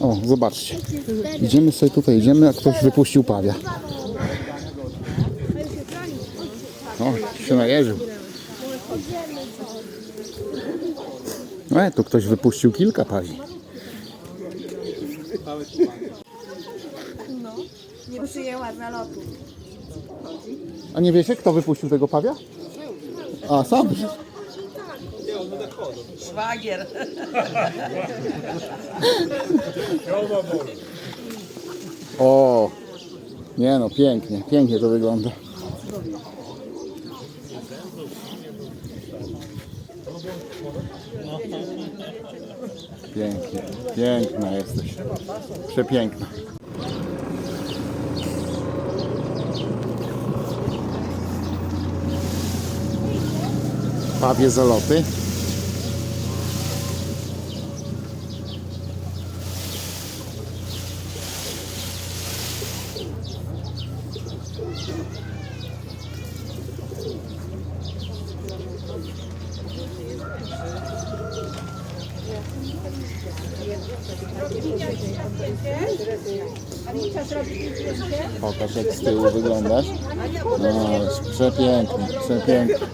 O, zobaczcie. Idziemy sobie tutaj, idziemy, a ktoś wypuścił pawia. O, się najeżył. E, tu ktoś wypuścił kilka pawi. Nie przyjęła z nalotu. A nie wiecie, kto wypuścił tego pawia? A, sam. Szwagier. O, nie no, pięknie, pięknie to wygląda. Pięknie, piękna jesteś. Przepiękna. Pawie zaloty. Pokaż jak z tyłu wyglądasz. No, przepięknie, przepięknie.